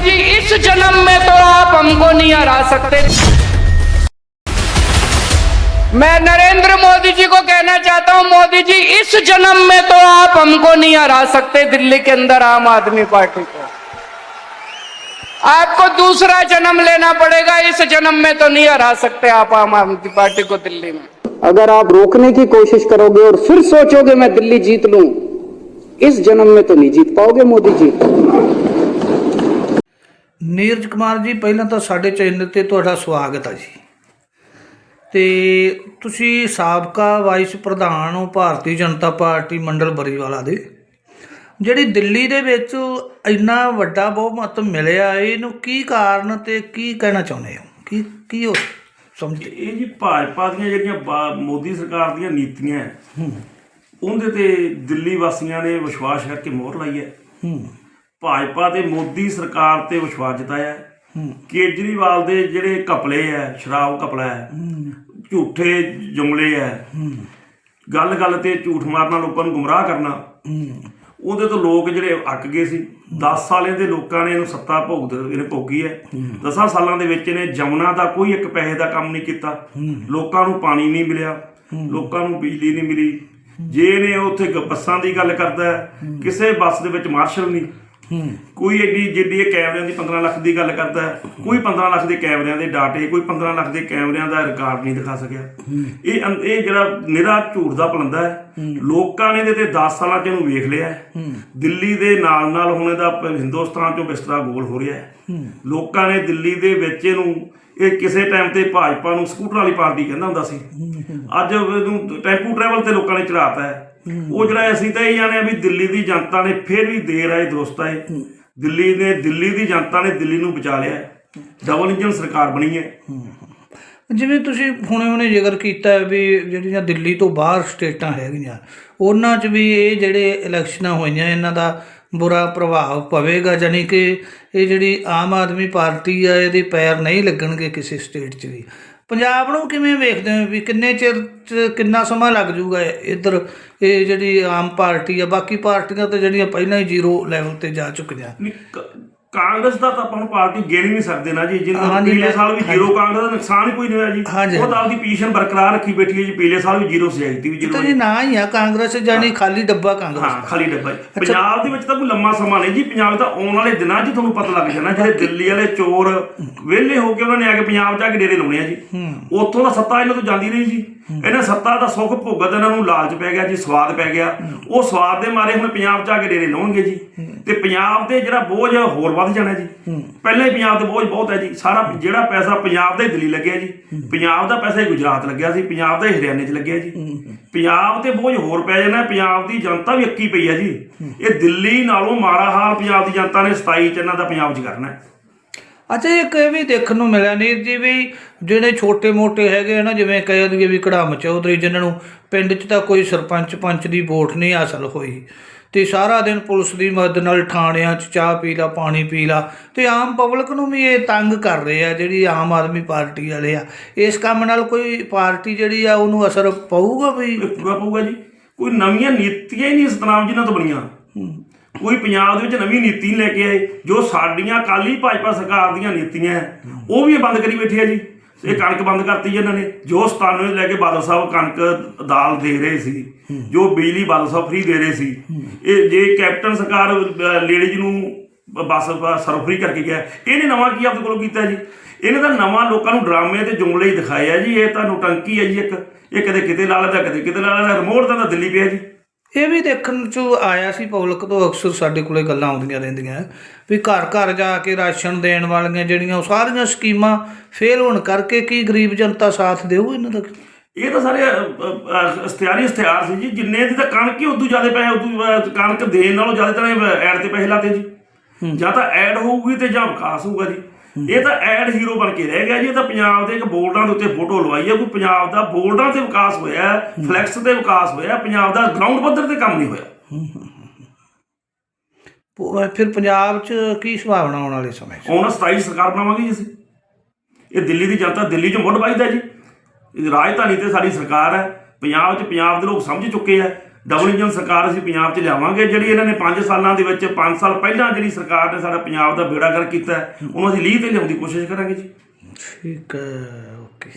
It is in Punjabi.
जी, इस जन्म में तो आप हमको नहीं हरा सकते। मैं नरेंद्र मोदी जी को कहना चाहता हूँ, मोदी जी, इस जन्म में तो आप हमको नहीं हरा सकते, दिल्ली के अंदर आम आदमी पार्टी को। आपको दूसरा जन्म लेना पड़ेगा, इस जन्म में तो नहीं हरा सकते आप आम आदमी पार्टी को दिल्ली में। अगर आप रोकने की कोशिश करोगे और फिर सोचोगे मैं दिल्ली जीत लू, इस जन्म में तो नहीं जीत पाओगे मोदी जी। ਨੀਰਜ ਕੁਮਾਰ ਜੀ ਪਹਿਲਾਂ ਤਾਂ ਸਾਡੇ ਚੈਨਲ ਤੇ ਤੁਹਾਡਾ ਸਵਾਗਤ ਹੈ ਜੀ। ਤੇ ਤੁਸੀਂ ਸਾਬਕਾ ਵਾਈਸ ਪ੍ਰਧਾਨ ਹੋ ਭਾਰਤੀ ਜਨਤਾ ਪਾਰਟੀ ਮੰਡਲ ਬਰੀਵਾਲਾ ਦੇ ਜਿਹੜੀ ਦਿੱਲੀ ਦੇ ਵਿੱਚ ਇੰਨਾ ਵੱਡਾ ਬਹੁਮਤ ਮਿਲਿਆ ਇਹਨੂੰ ਕੀ ਕਾਰਨ ਤੇ ਕੀ ਕਹਿਣਾ ਚਾਹੁੰਦੇ ਹੋ? ਕੀ ਕੀ ਹੋ ਸਮਝਦੇ? ਇਹ ਜੀ ਭਾਜਪਾ ਦੀਆਂ ਜਿਹੜੀਆਂ ਮੋਦੀ ਸਰਕਾਰ ਦੀਆਂ ਨੀਤੀਆਂ ਹੈ। ਉਹਦੇ ਤੇ ਦਿੱਲੀ ਵਾਸੀਆਂ ਨੇ ਵਿਸ਼ਵਾਸ ਕਰਕੇ ਮੋਹਰ ਲਾਈ ਹੈ। ਹੂੰ। ਭਾਜਪਾ ਤੇ ਮੋਦੀ ਸਰਕਾਰ ਤੇ ਵਿਸ਼ਵਾਸ ਜਤਾਇਆ ਹੈ। ਕੇਜਰੀਵਾਲ ਦੇ ਜਿਹੜੇ ਕਪਲੇ ਹੈ ਸ਼ਰਾਬ ਕਪਲਾ ਹੈ ਝੂਠੇ ਜੁਮਲੇ ਹੈ। ਗੱਲ ਗੱਲ ਤੇ ਝੂਠ ਮਾਰਨਾ ਲੋਕਾਂ ਨੂੰ ਗੁੰਮਰਾਹ ਕਰਨਾ। ਉਹਦੇ ਤੋਂ ਲੋਕ ਜਿਹੜੇ ਅੱਕ ਗਏ ਸੀ। 10 ਸਾਲਾਂ ਦੇ ਲੋਕਾਂ ਨੇ ਇਹਨੂੰ ਸੱਤਾ ਭੋਗ ਇਹਨੇ ਭੋਗੀ ਹੈ। 10 ਸਾਲਾਂ ਦੇ ਵਿੱਚ ਇਹਨੇ ਜਮਨਾ ਦਾ ਕੋਈ ਇੱਕ ਪੈਸੇ ਦਾ ਕੰਮ ਨਹੀਂ ਕੀਤਾ। ਲੋਕਾਂ ਨੂੰ ਪਾਣੀ ਨਹੀਂ ਮਿਲਿਆ। ਲੋਕਾਂ ਨੂੰ ਬਿਜਲੀ ਨਹੀਂ ਮਿਲੀ। ਜੇ ਇਹਨੇ ਉੱਥੇ ਬੱਸਾਂ ਦੀ ਗੱਲ ਕਰਦਾ ਕਿਸੇ ਬੱਸ ਦੇ ਵਿੱਚ ਮਾਰਸ਼ਲ ਨਹੀਂ। ਕੋਈ ਐਡੀ ਜਿੱਡੀ ਇਹ ਕੈਮਰਿਆਂ ਦੀ 15 ਲੱਖ ਦੀ ਗੱਲ ਕਰਦਾ ਕੋਈ 15 ਲੱਖ ਦੇ ਕੈਮਰਿਆਂ ਦੇ ਡਾਟੇ ਕੋਈ 15 ਲੱਖ ਦੇ ਕੈਮਰਿਆਂ ਦਾ ਰਿਕਾਰਡ ਨਹੀਂ ਦਿਖਾ ਸਕਿਆ। ਇਹ ਇਹ ਜਿਹੜਾ ਨਿਰਾ ਝੂਠ ਦਾ ਪਲੰਦਾ ਹੈ ਲੋਕਾਂ ਨੇ ਇਹਦੇ ਤੇ 10 ਸਾਲਾਂ ਚ ਇਹਨੂੰ ਵੇਖ ਲਿਆ। ਦਿੱਲੀ ਦੇ ਨਾਲ ਨਾਲ ਹੁਣ ਇਹਦਾ ਹਿੰਦੁਸਤਾਨ ਚੋਂ ਬਿਸਤਰਾ ਗੋਲ ਹੋ ਰਿਹਾ ਹੈ। ਲੋਕਾਂ ਨੇ ਦਿੱਲੀ ਦੇ ਵਿੱਚ ਇਹਨੂੰ ਇਹ ਕਿਸੇ ਟਾਈਮ ਤੇ ਭਾਜਪਾ ਨੂੰ ਸਕੂਟਰ ਵਾਲੀ ਪਾਰਟੀ ਕਹਿੰਦਾ ਹੁੰਦਾ ਸੀ। ਅੱਜ ਇਹਨੂੰ ਟੈਂਪੂ ਟਰੈਵਲ ਤੇ ਲੋਕਾਂ ਨੇ ਚੜਾਤਾ ਹੈ। ਉਹ ਜਿਹੜਾ ਅਸੀਂ ਤਾਂ ਇਹ ਜਾਣੇ ਆ ਵੀ ਦਿੱਲੀ ਦੀ ਜਨਤਾ ਨੇ ਫਿਰ ਵੀ ਦੇਰ ਆਏ ਦਰੁਸਤ ਆਏ। ਦਿੱਲੀ ਨੇ, ਦਿੱਲੀ ਦੀ ਜਨਤਾ ਨੇ ਦਿੱਲੀ ਨੂੰ ਬਚਾ ਲਿਆ ਡਬਲ ਇੰਜਨ ਸਰਕਾਰ ਬਣੀ ਹੈ। ਜਿਵੇਂ ਤੁਸੀਂ ਹੁਣੇ ਹੁਣੇ ਜ਼ਿਕਰ ਕੀਤਾ ਵੀ ਜਿਹੜੀਆਂ ਦਿੱਲੀ ਤੋਂ ਬਾਹਰ ਸਟੇਟਾਂ ਹੈਗੀਆਂ, ਉਹਨਾਂ 'ਚ ਵੀ ਇਹ ਜਿਹੜੇ ਇਲੈਕਸ਼ਨਾਂ ਹੋਈਆਂ, ਇਹਨਾਂ ਦਾ ਬੁਰਾ ਪ੍ਰਭਾਵ ਪਵੇਗਾ ਜਾਨੀ ਕਿ ਇਹ ਜਿਹੜੀ ਆਮ ਆਦਮੀ ਪਾਰਟੀ ਆ, ਇਹਦੇ ਪੈਰ ਨਹੀਂ ਲੱਗਣਗੇ ਕਿਸੇ ਸਟੇਟ 'ਚ ਵੀ। ਪੰਜਾਬ ਨੂੰ ਕਿਵੇਂ ਵੇਖਦੇ ਹੋ ਵੀ ਕਿੰਨੇ ਚਿਰ 'ਚ ਕਿੰਨਾ ਸਮਾਂ ਲੱਗ ਜੂਗਾ ਇੱਧਰ ਇਹ ਜਿਹੜੀ ਆਮ ਪਾਰਟੀ ਆ, ਬਾਕੀ ਪਾਰਟੀਆਂ ਤਾਂ ਜਿਹੜੀਆਂ ਪਹਿਲਾਂ ਹੀ ਜ਼ੀਰੋ ਲੈਵਲ ਤੇ ਜਾ ਚੁੱਕੀਆਂ। ਕਾਂਗਰਸ ਦਾ ਤਾਂ ਆਪਾਂ ਨੂੰ ਪਾਰਟੀ ਗਿਣ ਹੀ ਨਹੀਂ ਸਕਦੇ ਨਾ ਜੀ। ਜਿੰਨਾ ਹਾਂਜੀ, ਪਿਛਲੇ ਮੈਂ- ਸਾਲ ਵੀ ਜ਼ੀਰੋ ਕਾਂਗਰਸ ਦਾ ਨੁਕਸਾਨ ਹੀ ਕੋਈ ਨਹੀਂ ਹੋਇਆ ਜੀ। ਉਹ ਤਾਂ ਆਪਦੀ ਪੋਜੀਸ਼ਨ ਬਰਕਰਾਰ ਰੱਖੀ ਬੈਠੀ ਹੈ ਜੀ। ਪਿਛਲੇ ਸਾਲ ਵੀ ਜ਼ੀਰੋ ਸਿਆਸਤੀ ਵੀ ਇਹ ਜ਼ੀਰੋ ਜੀ ਨਾ ਹੀ ਆ ਕਾਂਗਰਸ ਜਾਨੀ ਖਾਲੀ ਡੱਬਾ ਕਾਂਗਰਸ ਹਾਂ ਖਾਲੀ ਡੱਬਾ ਜੀ। ਪੰਜਾਬ ਦੇ ਵਿੱਚ ਤਾਂ ਕੋਈ ਲੰਮਾ ਸਮਾਂ ਨਹੀਂ ਜੀ। ਪੰਜਾਬ ਤਾਂ ਆਉਣ ਵਾਲੇ ਦਿਨਾਂ 'ਚ ਤੁਹਾਨੂੰ ਪਤਾ ਲੱਗ ਜਾਣਾ। ਜਿਹੜੇ ਦਿੱਲੀ ਵਾਲੇ ਚੋਰ ਵਿਹਲੇ ਹੋ ਕੇ ਉਹਨਾਂ ਨੇ ਆ ਕੇ ਪੰਜਾਬ 'ਚ ਆ ਕੇ ਡੇਰੇ ਲਾਉਣੇ ਆ ਜੀ। ਉੱਥੋਂ ਦਾ ਸੱਤਾ ਇਹਨਾਂ ਤੋਂ ਜਾਂਦੀ ਨਹੀਂ ਜੀ। ਇਹਨਾਂ ਸੱਤਾ ਦਾ ਸੁੱਖ ਭੋਗਤ ਇਹਨਾਂ ਨੂੰ ਲਾਲਚ ਪੈ ਗਿਆ ਜੀ ਸਵਾਦ ਪੈ ਗਿਆ। ਉਹ ਸਵਾਦ ਦੇ ਮਾਰੇ ਹੁਣ ਪੰਜਾਬ 'ਚ ਆ ਕੇ ਡੇਰੇ ਲਾਉਣਗੇ ਜੀ। ਤੇ ਪੰਜਾਬ ਤੇ ਜਿਹੜਾ ਬੋਝ ਆ, ਹੋਰ ਵੱਧ ਜਾਣਾ ਜੀ। ਪਹਿਲਾਂ ਹੀ ਪੰਜਾਬ ਤੇ ਬੋਝ ਬਹੁਤ ਹੈ ਜੀ। ਸਾਰਾ ਜਿਹੜਾ ਪੈਸਾ ਪੰਜਾਬ ਦਾ ਹੀ ਦਿੱਲੀ ਲੱਗਿਆ ਜੀ। ਪੰਜਾਬ ਦਾ ਪੈਸਾ ਹੀ ਗੁਜਰਾਤ ਲੱਗਿਆ ਸੀ। ਪੰਜਾਬ ਦਾ ਹੀ ਹਰਿਆਣੇ 'ਚ ਲੱਗਿਆ ਜੀ। ਪੰਜਾਬ ਤੇ ਬੋਝ ਹੋਰ ਪੈ ਜਾਣਾ। ਪੰਜਾਬ ਦੀ ਜਨਤਾ ਵੀ ਅੱਕੀ ਪਈ ਹੈ ਜੀ। ਇਹ ਦਿੱਲੀ ਨਾਲੋਂ ਮਾੜਾ ਹਾਲ ਪੰਜਾਬ ਦੀ ਜਨਤਾ ਨੇ 27 ਚ ਇਹਨਾਂ ਦਾ ਪੰਜਾਬ 'ਚ ਕਰਨਾ ਹੈ। ਅੱਛਾ ਇੱਕ ਇਹ ਵੀ ਦੇਖਣ ਨੂੰ ਮਿਲਿਆ ਨੀਰ ਜੀ ਵੀ ਜਿਹੜੇ ਛੋਟੇ-ਮੋਟੇ ਹੈਗੇ ਨਾ ਜਿਵੇਂ ਕਹਿ ਦਈਏ ਵੀ ਕੜਾਮ ਚੌਧਰੀ ਜਿਨ੍ਹਾਂ ਨੂੰ ਪਿੰਡ 'ਚ ਤਾਂ ਕੋਈ ਸਰਪੰਚ ਪੰਚ ਦੀ ਵੋਟ ਨਹੀਂ ਹਾਸਲ ਹੋਈ। ਤੇ ਸਾਰਾ ਦਿਨ ਪੁਲਿਸ ਦੀ ਮਦਦ ਨਾਲ ਥਾਣਿਆਂ 'ਚ ਚਾਹ ਪੀ ਲਾ ਪਾਣੀ ਪੀ ਲਾ ਤੇ ਆਮ ਪਬਲਿਕ ਨੂੰ ਵੀ ਇਹ ਤੰਗ ਕਰ ਰਹੇ ਆ ਜਿਹੜੀ ਆਮ ਆਦਮੀ ਪਾਰਟੀ ਵਾਲੇ ਆ। ਇਸ ਕੰਮ ਨਾਲ ਕੋਈ ਪਾਰਟੀ ਜਿਹੜੀ ਆ ਉਹਨੂੰ ਅਸਰ ਪਊਗਾ ਵੀ? ਪਊਗਾ ਜੀ। ਕੋਈ ਨਵੀਆਂ ਨੀਤੀਆਂ ਹੀ ਨਹੀਂ ਸਤਨਾਮ ਜੀ ਨਾਲ ਤੋਂ ਬਣੀਆਂ। ਕੋਈ ਪੰਜਾਬ ਦੇ ਵਿੱਚ ਨਵੀਂ ਨੀਤੀ ਲੈ ਕੇ ਆਏ ਜੋ ਸਾਡੀਆਂ ਕਾਲੀ ਭਾਜਪਾ ਸਰਕਾਰ ਦੀਆਂ ਨੀਤੀਆਂ ਉਹ ਵੀ ਬੰਦ ਕਰੀ ਬੈਠੇ ਆ ਜੀ। ਇਹ ਕਣਕ ਬੰਦ ਕਰਤੀ ਇਹਨਾਂ ਨੇ। ਜੋ 97 ਲੈ ਕੇ ਬਾਦਲ ਸਾਹਿਬ ਕਣਕ ਦਾਲ ਦੇ ਰਹੇ ਸੀ, ਜੋ ਬਿਜਲੀ ਬਾਦਲ ਸਾਹਿਬ ਫ੍ਰੀ ਦੇ ਰਹੇ ਸੀ, ਇਹ ਜੇ ਕੈਪਟਨ ਸਰਕਾਰ ਲੇਡੀਜ਼ ਨੂੰ ਬ- ਬੱਸ ਸਰਵ ਕਰਕੇ ਗਿਆ, ਇਹਨੇ ਨਵਾਂ ਕੀ ਆਪਦੇ ਕੋਲੋਂ ਕੀਤਾ ਜੀ? ਇਹਨੇ ਤਾਂ ਨਵਾਂ ਲੋਕਾਂ ਨੂੰ ਡਰਾਮੇ ਤੇ ਜੁਮਲੇ ਹੀ ਦਿਖਾਏ ਆ ਜੀ, ਇਹ ਤਾਂ ਨੋਟੰਕੀ ਹੈ ਜੀ ਇੱਕ। ਇਹ ਕਦੇ ਕਿਤੇ ਲਾ ਲੈਂਦਾ, ਕਦੇ ਕਿਤੇ ਲਾ ਲੈਂਦਾ ਰਿਮੋਟ ਤਾਂ ਦਿੱਲੀ ਪਿਆ ਜੀ। ਇਹ ਵੀ ਦੇਖਣ ਚ ਆਇਆ ਸੀ ਪਬਲਿਕ ਤੋਂ ਅਕਸਰ ਸਾਡੇ ਕੋਲੇ ਗੱਲਾਂ ਆਉਂਦੀਆਂ ਰਹਿੰਦੀਆਂ। ਵੀ ਘਰ ਘਰ ਜਾ ਕੇ ਰਾਸ਼ਨ ਦੇਣ ਵਾਲੀਆਂ ਜਿਹੜੀਆਂ ਉਹ ਸਾਰੀਆਂ ਸਕੀਮਾਂ ਫੇਲ ਹੋਣ ਕਰਕੇ ਕੀ ਗਰੀਬ ਜਨਤਾ ਸਾਥ ਦੇਊ ਇਹਨਾਂ ਦਾ? ਇਹ ਤਾਂ ਸਾਰੇ ਇਸ਼ਤਿਹਾਰੀ ਇਸ਼ਤਿਹਾਰ ਸੀ ਜੀ। ਜਿੰਨੇ ਦੀ ਤਾਂ ਕਣਕ ਹੀ ਉਦੋਂ ਜ਼ਿਆਦਾ ਪੈਸੇ ਉਦੋਂ ਕਣਕ ਦੇਣ ਨਾਲੋਂ ਜ਼ਿਆਦਾ ਤਾਂ ਐਡ ਤੇ ਪੈਸੇ ਲਾਤੇ ਜੀ। ਜਾਂ ਤਾਂ ਐਡ ਹੋਊਗੀ ਤੇ ਜਾਂ ਵਿਕਾਸ ਹੋਊਗਾ ਜੀ। ਇਹ ਤਾਂ ਐਡ ਹੀਰੋ ਬਣ ਕੇ ਰਹਿ ਗਿਆ ਜੀ ਇਹ ਤਾਂ ਪੰਜਾਬ ਦੇ ਇੱਕ ਬੋਰਡਾਂ ਦੇ ਉੱਤੇ ਫੋਟੋ ਲਵਾਈ ਹੈ ਕੋਈ ਪੰਜਾਬ ਦਾ ਬੋਰਡਾਂ ਤੇ ਵਿਕਾਸ ਹੋਇਆ ਫਲੈਕਸ ਤੇ ਵਿਕਾਸ ਹੋਇਆ ਪੰਜਾਬ ਦਾ ਗਰਾਊਂਡ ਪੱਧਰ ਤੇ ਕੰਮ ਨਹੀਂ ਹੋਇਆ। ਫਿਰ ਪੰਜਾਬ ਚ ਕੀ ਸੰਭਾਵਨਾ ਆਉਣ ਵਾਲੇ ਸਮੇਂ 'ਚ? ਹੁਣ 27 ਸਰਕਾਰ ਬਣਾਵਾਂਗੇ ਜੀ ਅਸੀਂ। ਇਹ ਦਿੱਲੀ ਦੀ ਜਨਤਾ ਦਿੱਲੀ ਚੋਂ ਮੁੱਢ ਵੱਜਦਾ ਜੀ। ਇਹ ਰਾਜਧਾਨੀ ਤੇ ਸਾਡੀ ਸਰਕਾਰ ਹੈ। ਪੰਜਾਬ 'ਚ ਪੰਜਾਬ ਦੇ ਲੋਕ ਸਮਝ ਚੁੱਕੇ ਆ। ਡਬਲ ਇੰਜਨ ਸਰਕਾਰ ਅਸੀਂ ਪੰਜਾਬ 'ਚ ਲਿਆਵਾਂਗੇ, ਜਿਹੜੀ ਇਹਨਾਂ ਨੇ 5 ਸਾਲਾਂ ਦੇ ਵਿੱਚ 5 ਸਾਲ ਪਹਿਲਾਂ ਜਿਹੜੀ ਸਰਕਾਰ ਨੇ ਸਾਡਾ ਪੰਜਾਬ ਦਾ ਬੇੜਾ ਕਰ ਕੀਤਾ ਉਹਨੂੰ ਅਸੀਂ ਲੀਹ ਤੇ ਲਿਆਉਣ ਦੀ ਕੋਸ਼ਿਸ਼ ਕਰਾਂਗੇ ਜੀ। ਠੀਕ ਹੈ, ਓਕੇ।